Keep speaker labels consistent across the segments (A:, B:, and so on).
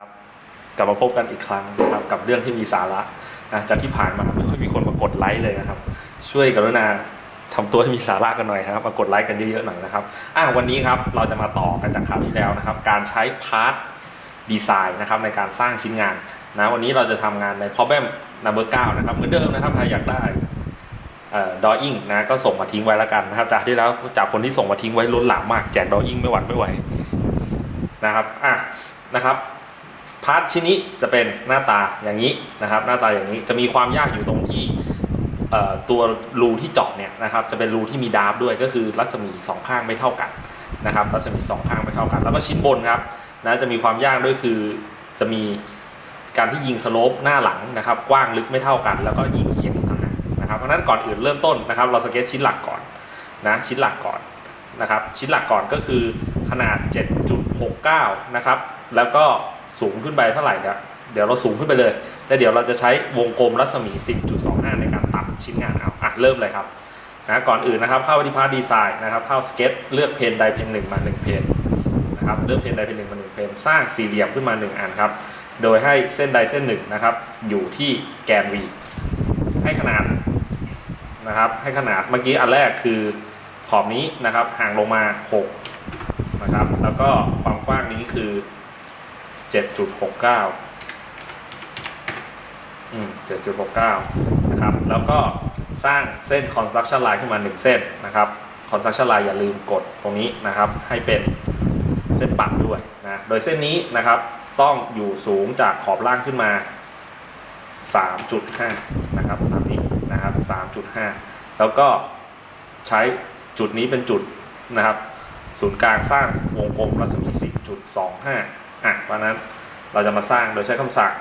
A: ครับกลับมาพบกันอีกครั้งนะครับกับเรื่องที่มีสาระนะจากที่ผ่านมาไม่ค่อยมีคนมากดไลค์เลยนะครับ ช่วยกรุณาทำตัวให้มีสาระกันหน่อยนะครับมากดไลค์กันเยอะๆหน่อยนะครับอะวันนี้ครับเราจะมาต่อกันจากคราวที่แล้วนะครับ การใช้พาร์ทดีไซน์นะครับในการสร้างชิ้นงานนะวันนี้เราจะทำงานใน problem number 9นะครับเหมือนเดิมนะครับใครอยากได้ดออิ่งนะก็ส่งมาทิ้งไว้แล้วกันนะครับจากที่แล้วจากคนที่ส่งมาทิ้งไว้ล้นหลามมากแจกดออิ่งไม่หวั่นไม่ไหวนะครับอะนะครับ พาร์ทชิ้นนี้จะเป็นหน้าตาอย่างนี้นะครับ หน้าตาอย่างนี้จะมีความยากอยู่ตรงที่ตัวรูที่เจาะเนี่ยนะครับจะเป็นรูที่มีดาร์ฟด้วยก็คือรัศมีสองข้างไม่เท่ากันนะครับรัศมีสองข้างไม่เท่ากัน แล้วก็ชิ้นบนครับนะจะมีความยากด้วยคือจะมีการที่ยิงสโลปหน้าหลังนะครับกว้างลึกไม่เท่ากัน แล้วก็ยิงเอียงต่างหากนะครับเพราะฉะนั้นก่อนอื่นเริ่มต้นนะครับเราสเก็ตชิ้นหลักก่อนนะชิ้นหลักก่อนนะครับชิ้นหลักก่อนก็คือขนาด 7.69 นะครับแล้วก็ สูงขึ้นไปเท่าไหร่เนี่ยเดี๋ยวเราสูงขึ้นไปเลยแล้วเดี๋ยวเราจะใช้วงกลมรัศมี 10.25 ในการตัดชิ้นงานเอาอะเริ่มเลยครับนะก่อนอื่นนะครับเข้าไปที่พาร์ทดีไซน์นะครับเข้าสเก็ตเลือกเพนไดเพนหนึ่งมา1เพนนะครับเลือกเพนไดเพนหนึ่งมา1เพนสร้างสี่เหลี่ยมขึ้นมา 1 อันครับโดยให้เส้นใดเส้นหนึ่งนะครับ อยู่ที่แกน v ให้ขนาดนะครับ ให้ขนาดเมื่อกี้อันแรกคือขอบนี้นะครับห่างลงมา6นะครับแล้วก็ความกว้างนี้คือ 7.69อืม7.69นะครับ แล้วก็สร้างเส้น construction line ขึ้นมา1เส้นนะครับ construction line อย่าลืมกดตรงนี้นะครับ ให้เป็นเส้นปักด้วยนะ โดยเส้นนี้นะครับต้องอยู่สูงจากขอบล่างขึ้นมา 3.5 นะครับตามนี้นะครับ 3.5 แล้วก็ใช้จุดนี้เป็นจุดนะครับ ศูนย์กลางสร้างวงกลมรัศมี 10.25 อะเพราะนั้นเราจะมาสร้างโดยใช้คำสั่ง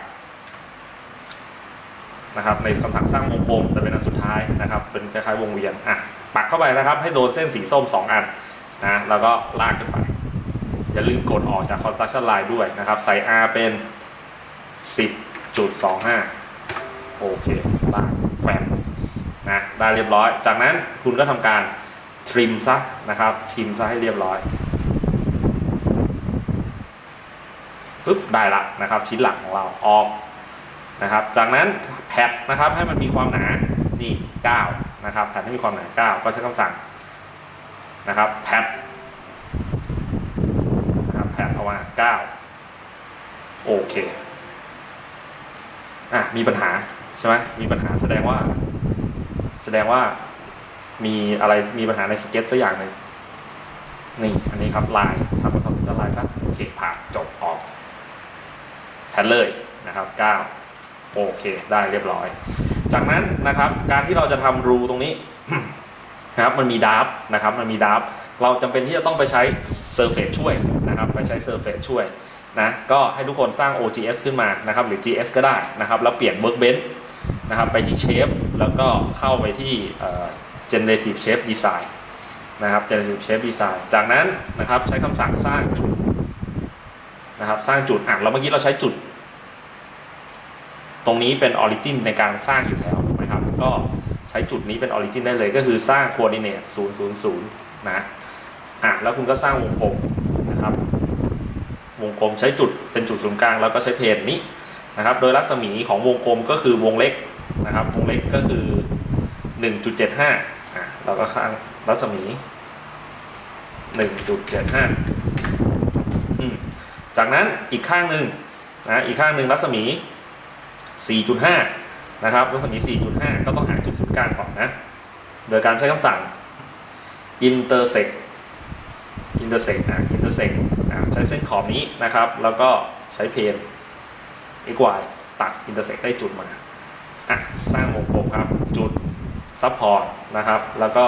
A: นะครับในคำสั่งสร้างวงกลมจะเป็นอันสุดท้ายนะครับ เป็นคล้ายๆวงเวียนอะปักเข้าไปนะครับ ให้โดนเส้นสีส้ม 2 อันนะแล้วก็ลากขึ้นไป อย่าลืมกดออกจาก construction line ด้วยนะครับ ใส่ R เป็น 10.25 โอเคลากแขวนนะได้เรียบร้อย จากนั้นคุณก็ทำการทริมซะนะครับทริมซะให้เรียบร้อย ปึ๊บได้ละนะครับ ชิ้นหลักของเราออกนะครับ จากนั้นแพดนะครับให้มันมีความหนานี่9นะครับแพดให้มีความหนา 9 ก็ใช้คำสั่งนะครับแพดนะครับแพดเอามา9โอเคอะมีปัญหาใช่ไหมมีปัญหาแสดงว่า แสดงว่ามีอะไรมีปัญหาในสเก็ตสักอย่างหนึ่งนี่ อันนี้ครับลายทำเป็นคอมพิวเตอร์ลายซะโอเคผ่าน แทนเลยนะครับ9โอเคได้เรียบร้อย จากนั้นนะครับการที่เราจะทำรูตรงนี้นะครับมันมีดับนะครับมันมีดับเราจำเป็นที่จะต้องไปใช้เซอร์เฟซช่วยนะครับไปใช้เซอร์เฟซช่วยนะก็ให้ทุกคนสร้าง OGS ขึ้นมานะครับหรือ GS ก็ได้นะครับแล้วเปลี่ยน Workbench นะครับไปที่ Shape แล้วก็เข้าไปที่ Generative Shape Design นะครับ Generative Shape Design จากนั้นนะครับใช้คำสั่งสร้างจุดนะครับสร้างจุดอะเราเมื่อกี้เราใช้จุด ตรงนี้เป็นออริจินในการสร้างอยู่แล้วถูกไหมครับ ก็ใช้จุดนี้เป็นออริจินได้เลยก็คือสร้างโคดิเนต000 นะอะแล้วคุณก็สร้างวงกลมนะครับ วงกลมใช้จุดเป็นจุดศูนย์กลางแล้วก็ใช้เพนนี้นะครับ โดยรัศมีของวงกลมก็คือวงเล็กนะครับ วงเล็กก็คือ 1.75อะเราก็สร้างรัศมี 1.75อืมจากนั้นอีกข้างหนึ่งนะอีกข้างหนึ่งรัศมี 4.5 นะครับรัศมี 4.5 ก็ต้องหาจุดศูนย์กลางก่อนนะ โดยการใช้คำสั่ง intersect intersect นะ intersect อะใช้เส้นขอบนี้นะครับ แล้วก็ใช้เพน x y ตัด intersect ได้จุดมาอะสร้างวงกลมครับ จุด support นะครับ แล้วก็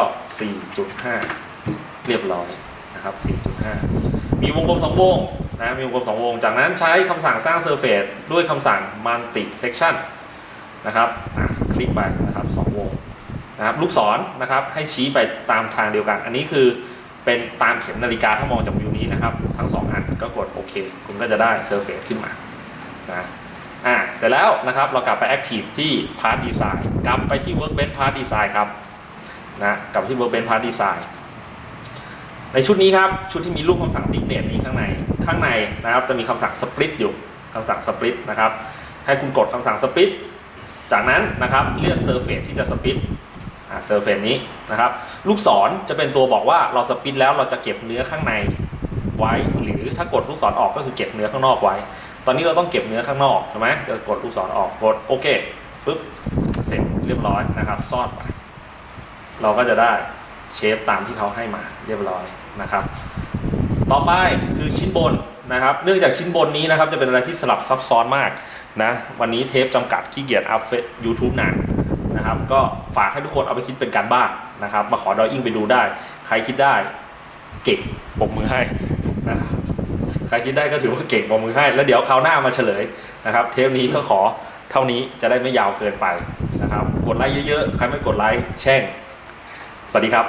A: 4.5 เรียบร้อยนะครับ 4.5 มีวงกลมสองวง นะมีวงกลมสองวง จากนั้นใช้คำสั่งสร้าง surface ด้วยคำสั่ง multi section นะครับคลิกไปนะครับสองวงนะครับลูกศรนะครับให้ชี้ไปตามทางเดียวกัน อันนี้คือเป็นตามเข็มนาฬิกาถ้ามองจากวิวนี้นะครับ ทั้งสองอันก็กดโอเค คุณก็จะได้ surface ขึ้นมานะอะเสร็จแล้วนะครับเรากลับไป active ที่ part design กลับไปที่ workbench part design ครับนะกลับที่ workbench part design ในชุดนี้ครับ ชุดที่มีรูปคำสั่งติ๊กเนตนี้ข้างใน ข้างในนะครับ จะมีคำสั่ง split อยู่คำสั่งสปริตนะครับ ให้คุณกดคำสั่งสปริตจากนั้นนะครับเลือกเซอร์เฟสที่จะสปริตอ่าเซอร์เฟสนี้นะครับ ลูกศรจะเป็นตัวบอกว่าเราสปริตแล้วเราจะเก็บเนื้อข้างในไว้ หรือถ้ากดลูกศรออกก็คือเก็บเนื้อข้างนอกไว้ ตอนนี้เราต้องเก็บเนื้อข้างนอกใช่ไหมเดี๋ยวกดลูกศรออกกดโอเคปุ๊บเสร็จเรียบร้อยนะครับซ่อนไว้เราก็จะได้เชฟตามที่เขาให้มาเรียบร้อยนะครับ ต่อไปคือชิ้นบนนะครับ เนื่องจากชิ้นบนนี้นะครับจะเป็นอะไรที่สลับซับซ้อนมากนะวันนี้เทปจำกัดขี้เกียจอัพเฟซยูทูบนานนะครับก็ฝากให้ทุกคนเอาไปคิดเป็นการบ้านนะครับ มาขอดอยอิงไปดูได้ ใครคิดได้เก่งปมมือให้นะใครคิดได้ก็ถือว่าเก่งปมมือให้ แล้วเดี๋ยวคราวหน้ามาเฉลยนะครับ เทปนี้ก็ขอเท่านี้จะได้ไม่ยาวเกินไปนะครับ กดไลค์เยอะๆ ใครไม่กดไลค์แช่ง สวัสดีครับ